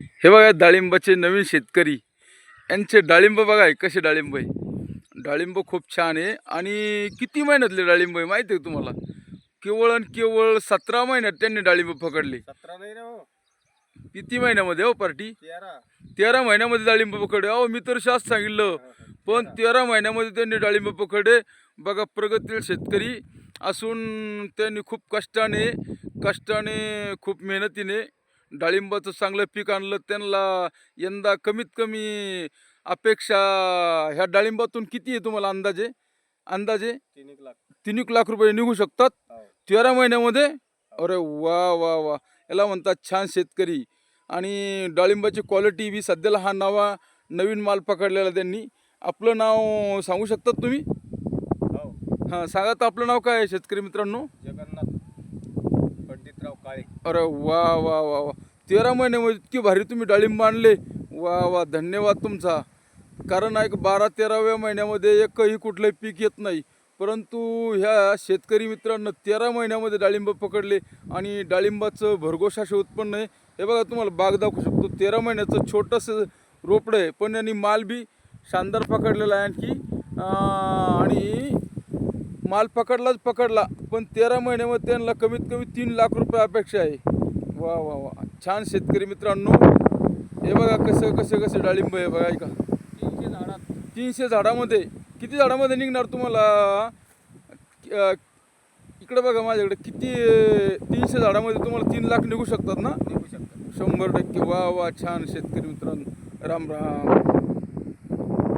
हे बघा डाळिंबाचे नवीन शेतकरी. यांचे डाळिंब बघा कसे डाळिंब आहे? डाळिंब खूप छान आहे. आणि किती महिन्यातले डाळिंब आहे माहिती आहे तुम्हाला? केवळ आणि केवळ सतरा महिन्यात त्यांनी डाळिंब पकडले. हो. किती महिन्यामध्ये हो पार्टी? तेरा. तेरा महिन्यामध्ये डाळिंब पकडले. अहो मी तर शास सांगितलं. पण तेरा. महिन्यामध्ये त्यांनी डाळिंब पकडले. बघा प्रगतील शेतकरी असून त्यांनी खूप कष्टाने कष्टाने खूप मेहनतीने डाळिंबाचं चांगलं पीक आणलं त्यांना यंदा कमीत कमी अपेक्षा ह्या डाळिंबातून किती आहे तुम्हाला अंदाजे? अंदाजे? तीन एक लाख. तीन एक लाख रुपये निघू शकतात. हो. तेरा महिन्यामध्ये? अरे वा वा वा. याला म्हणतात छान शेतकरी. आणि डाळिंबाची क्वालिटी बी सध्याला हा नवा नवीन माल पकडलेला त्यांनी. आपलं नाव सांगू शकतात तुम्ही? हो. हां सांगा तर आपलं नाव काय आहे शेतकरी मित्रांनो? जगन्नाथ पंडितराव काळे. अरे वा वा वा वा. तेरा महिन्यामध्ये म्हणजे इतकी भारी तुम्ही डाळिंब आणले वा वा धन्यवाद तुमचा. कारण एक बारा तेराव्या महिन्यामध्ये एकही कुठलंही पीक येत नाही. परंतु ह्या शेतकरी मित्रांनो तेरा महिन्यामध्ये डाळिंब पकडले आणि डाळिंबाचं भरघोष असे उत्पन्न आहे. हे बघा तुम्हाला बाग दाखवू शकतो. तेरा महिन्याचं छोटंसं रोपडं आहे पण यांनी माल बी शानदार पकडलेला आहे आणखी. आणि माल पकडलाच पकडला पण तेरा महिन्यामध्ये त्यांना कमीत कमी तीन लाख रुपये अपेक्षा आहे. वा वा वा. छान शेतकरी मित्रांनो. हे बघा कसं कसं कसं डाळिंब आहे बघा ऐका. तीनशे झाडात. तीनशे झाडामध्ये. किती झाडामध्ये निघणार तुम्हाला? इकडे बघा माझ्याकडे किती तीनशे झाडामध्ये तुम्हाला तीन लाख निघू शकतात ना? निघू शकतात. शंभर टक्के. वा वा छान शेतकरी मित्रांनो. राम राम.